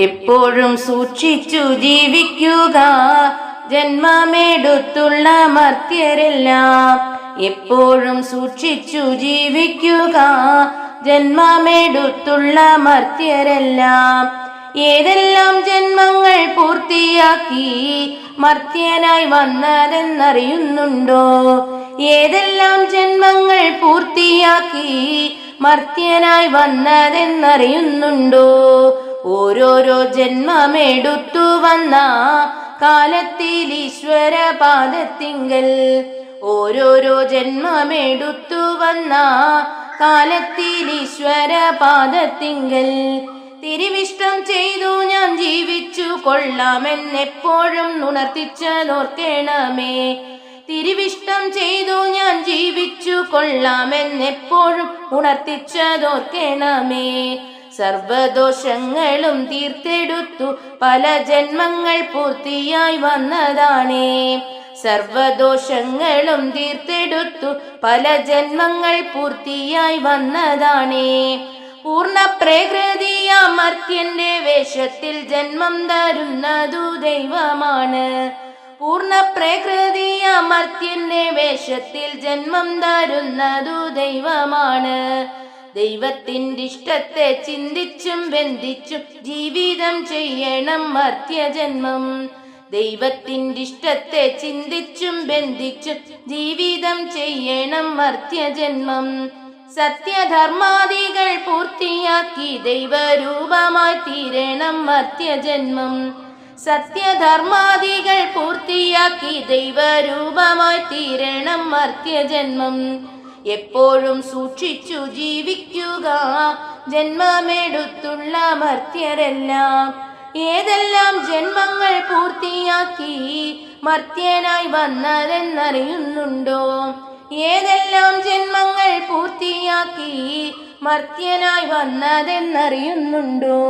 എപ്പോഴും സൂക്ഷിച്ചു ജീവിക്കുക. ജന്മമെടുത്തുള്ള മർത്യരെല്ലാം എപ്പോഴും സൂക്ഷിച്ചു ജീവിക്കുക. ജന്മമെടുത്തുള്ള മർത്യരെല്ലാം ഏതെല്ലാം ജന്മങ്ങൾ പൂർത്തിയാക്കി മർത്യനായി വന്നതെന്നറിയുന്നുണ്ടോ? ഏതെല്ലാം ജന്മങ്ങൾ പൂർത്തിയാക്കി മർത്യനായി വന്നതെന്നറിയുന്നുണ്ടോ? ഓരോരോ ജന്മമെടുത്തു വന്ന കാലത്തിൽ ഈശ്വര പാദത്തിങ്കൽ. ഓരോരോ ജന്മമെടുത്തു വന്ന കാലത്തിൽ ഈശ്വര പാദത്തിങ്കൽ. തിരിവിഷ്ടം ചെയ്തു ഞാൻ ജീവിച്ചു കൊള്ളാമെന്നെപ്പോഴും ഉണർത്തിച്ചതോർക്കണമേ തിരിവിഷ്ടം ചെയ്തു ഞാൻ ജീവിച്ചു കൊള്ളാമെന്നെപ്പോഴും ഉണർത്തിച്ചതോർക്കണമേ സർവദോഷങ്ങളും തീർത്തെടുത്തു. പല ജന്മങ്ങൾ പൂർത്തിയായി വന്നതാണേ. സർവദോഷങ്ങളും തീർത്തെടുത്തു. പല ജന്മങ്ങൾ പൂർത്തിയായി വന്നതാണേ. പൂർണ പ്രകൃതിയാമർത്യന്റെ വേഷത്തിൽ ജന്മം തരുന്നതു ദൈവമാണ്. പൂർണ പ്രകൃതിയാമർത്യന്റെ വേഷത്തിൽ ജന്മം തരുന്നതു ദൈവമാണ്. ദൈവത്തിന്റെ ഇഷ്ടത്തെ ചിന്തിച്ചും ബന്ധിച്ചും ജീവിതം ചെയ്യണം മർത്യജന്മം. ദൈവത്തിന്റെ ഇഷ്ടത്തെ ചിന്തിച്ചും ബന്ധിച്ചും ജീവിതം ചെയ്യണം മർത്യജന്മം. സത്യധർമാദികൾ പൂർത്തിയാക്കി ദൈവരൂപമായി തീരണം മർത്യജന്മം. സത്യധർമാദികൾ പൂർത്തിയാക്കി ദൈവരൂപമായി തീരണം മർത്യജന്മം. എപ്പോഴും സൂക്ഷിച്ചു ജീവിക്കുക. ജന്മമെടുത്തുള്ള മർത്യരെല്ലാം ഏതെല്ലാം ജന്മങ്ങൾ പൂർത്തിയാക്കി മർത്യനായി വന്നതെന്നറിയുന്നുണ്ടോ? ഏതെല്ലാം ജന്മങ്ങൾ പൂർത്തിയാക്കി മർത്യനായി വന്നതെന്നറിയുന്നുണ്ടോ?